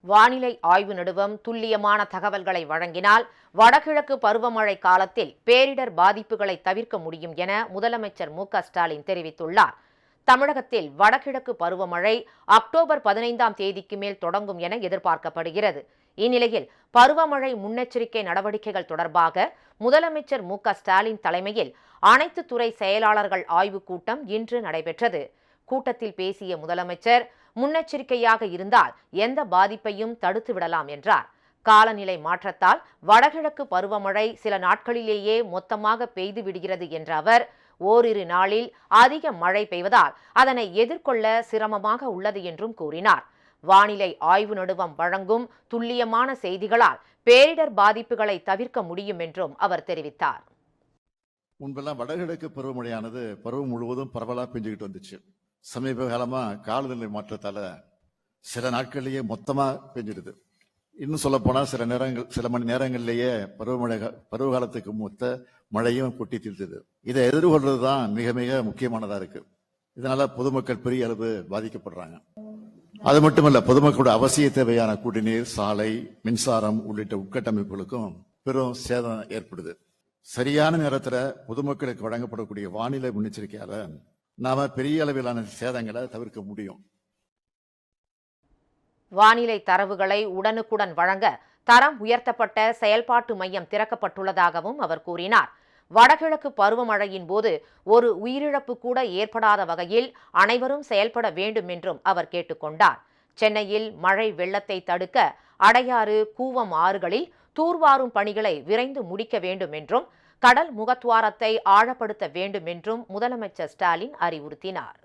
வானிலை ஆய்வு நடுவம் துல்லியமான தகவல்களை வழங்கினால் வடகிழக்கு பருவமழை காலத்தில் பேரிடர் பாதிப்புகளை தவிர்க்க முடியும் என முதலமைச்சர் மு ஸ்டாலின் தெரிவித்துள்ளார். தமிழகத்தில் வடகிழக்கு பருவமழை அக்டோபர் பதினைந்தாம் தேதிக்கு மேல் தொடங்கும் என எதிர்பார்க்கப்படுகிறது. இந்நிலையில் பருவமழை முன்னெச்சரிக்கை நடவடிக்கைகள் தொடர்பாக முதலமைச்சர் மு ஸ்டாலின் தலைமையில் அனைத்து துறை செயலாளர்கள் ஆய்வுக் கூட்டம் இன்று நடைபெற்றது. கூட்டத்தில் பேசிய முதலமைச்சர் முன்னெச்சரிக்கையாக இருந்தால் எந்த பாதிப்பையும் தடுத்து விடலாம் என்றார். காலநிலை மாற்றத்தால் வடகிழக்கு பருவமழை சில நாட்களிலேயே மொத்தமாக பெய்து விடுகிறது என்ற அவர் ஓரிரு நாளில் அதிக மழை பெய்வதால் அதனை எதிர்கொள்ள சிரமமாக உள்ளது என்றும் கூறினார். வானிலை ஆய்வு நடுவம் வழங்கும் துல்லியமான செய்திகளால் பேரிடர் பாதிப்புகளை தவிர்க்க முடியும் என்றும் அவர் தெரிவித்தார். முன்பெல்லாம் வடகிழக்கு பருவமழையானது பருவம் முழுவதும் பரவலாக பெஞ்சுக்கிட்டு வந்துச்சு. சமீப காலமாக காலநிலை மாற்றத்தால் சில நாட்கள்லேயே மொத்தமாக பெஞ்சிடுது. இன்னும் சொல்ல சில நேரங்கள் சில மணி நேரங்கள்லேயே பருவமழை பருவ காலத்துக்கு மொத்த மழையும் கொட்டி தீர்த்துது. இதை எதிர்கொள்வது தான் மிக மிக முக்கியமானதாக இருக்கு. இதனால பொதுமக்கள் பெரிய அளவு பாதிக்கப்படுறாங்க. அது மட்டுமல்ல பொதுமக்களோட அவசிய தேவையான குடிநீர் சாலை மின்சாரம் உள்ளிட்ட உட்கட்டமைப்புகளுக்கும் பெரும் சேதம் ஏற்படுது. சரியான நேரத்தில் பொதுமக்களுக்கு வழங்கப்படக்கூடிய வானிலை முன்னெச்சரிக்கையால் நாம பெரிய அளவிலான சேதங்களை தவிர்க்க முடியும். வானிலை தரவுகளை உடனுக்குடன் வழங்க தரம் உயர்த்தப்பட்ட செயல்பாட்டு மையம் திறக்கப்பட்டுள்ளதாகவும் அவர் கூறினார். வடகிழக்கு பருவமழையின் போது ஒரு உயிரிழப்பு கூட ஏற்படாத வகையில் அனைவரும் செயல்பட வேண்டும் என்றும் அவர் கேட்டுக்கொண்டார் சென்னையில் மழை வெள்ளத்தை தடுக்க அடையாறு கூவம் ஆறுகளில் தூர்வாரும் பணிகளை விரைந்து முடிக்க வேண்டும் என்றும் கடல் முகத்துவாரத்தை ஆழப்படுத்த வேண்டும் என்றும் முதலமைச்சர் ஸ்டாலின் அறிவுறுத்தினார்.